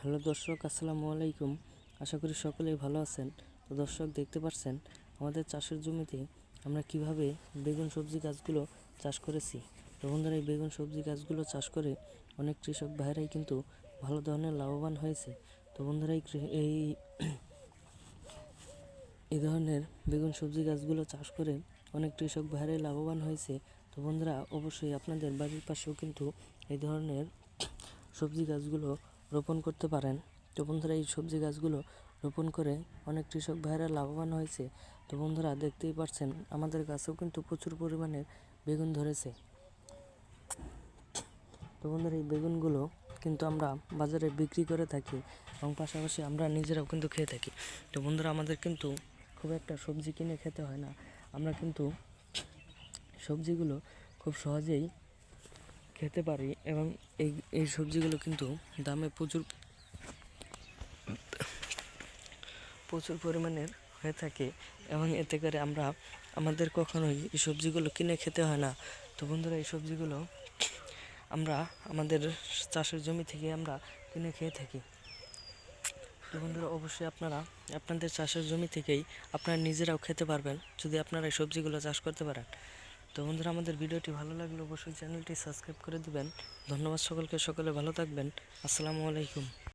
Hello দর্শক, আসসালামু আলাইকুম। আশা করি সকলেই ভালো আছেন। তো দর্শক, দেখতে পাচ্ছেন, আমাদের চাষের জমিতে আমরা কীভাবে বেগুন সবজি গাছগুলো চাষ করেছি। তো বন্ধুরা, এই বেগুন সবজি গাছগুলো চাষ করে অনেক কৃষক ভাইরাই কিন্তু ভালো ধরনের লাভবান হয়েছে। তো বন্ধুরা, এই এই ধরনের বেগুন সবজি গাছগুলো চাষ করে অনেক কৃষক ভাইরাই লাভবান হয়েছে। তো বন্ধুরা, অবশ্যই আপনাদের বাড়ির পাশেও কিন্তু এই ধরনের সবজি গাছগুলো রোপণ করতে পারেন। তো বন্ধুরা, এই সবজি গাছগুলো রোপণ করে অনেক কৃষক ভাইরা লাভবান হয়েছে। তো বন্ধুরা, দেখতেই পাচ্ছেন, আমাদের গাছেও কিন্তু প্রচুর পরিমাণে বেগুন ধরেছে। তো বন্ধুরা, এই বেগুনগুলো কিন্তু আমরা বাজারে বিক্রি করে থাকি এবং পাশাপাশি আমরা নিজেরাও কিন্তু খেয়ে থাকি। তো বন্ধুরা, আমাদের কিন্তু খুব একটা সবজি কিনে খেতে হয় না। আমরা কিন্তু সবজিগুলো খুব সহজেই খেতে পারি এবং এই এই সবজিগুলো কিন্তু দামে প্রচুর প্রচুর পরিমাণের হয়ে থাকে এবং এতে করে আমরা, আমাদের কখনোই এই সবজিগুলো কিনে খেতে হয় না। তো বন্ধুরা, এই সবজিগুলো আমরা আমাদের চাষের জমি থেকে আমরা কিনে খেয়ে থাকি। তো বন্ধুরা, অবশ্যই আপনারা আপনাদের চাষের জমি থেকেই আপনারা নিজেরাও খেতে পারবেন যদি আপনারা এই সবজিগুলো চাষ করতে পারেন। তো বন্ধুরা, আমাদের ভিডিওটি ভালো লাগলে অবশ্যই চ্যানেলটি সাবস্ক্রাইব করে দিবেন। ধন্যবাদ সকলকে, সকলে ভালো থাকবেন। আসসালামু আলাইকুম।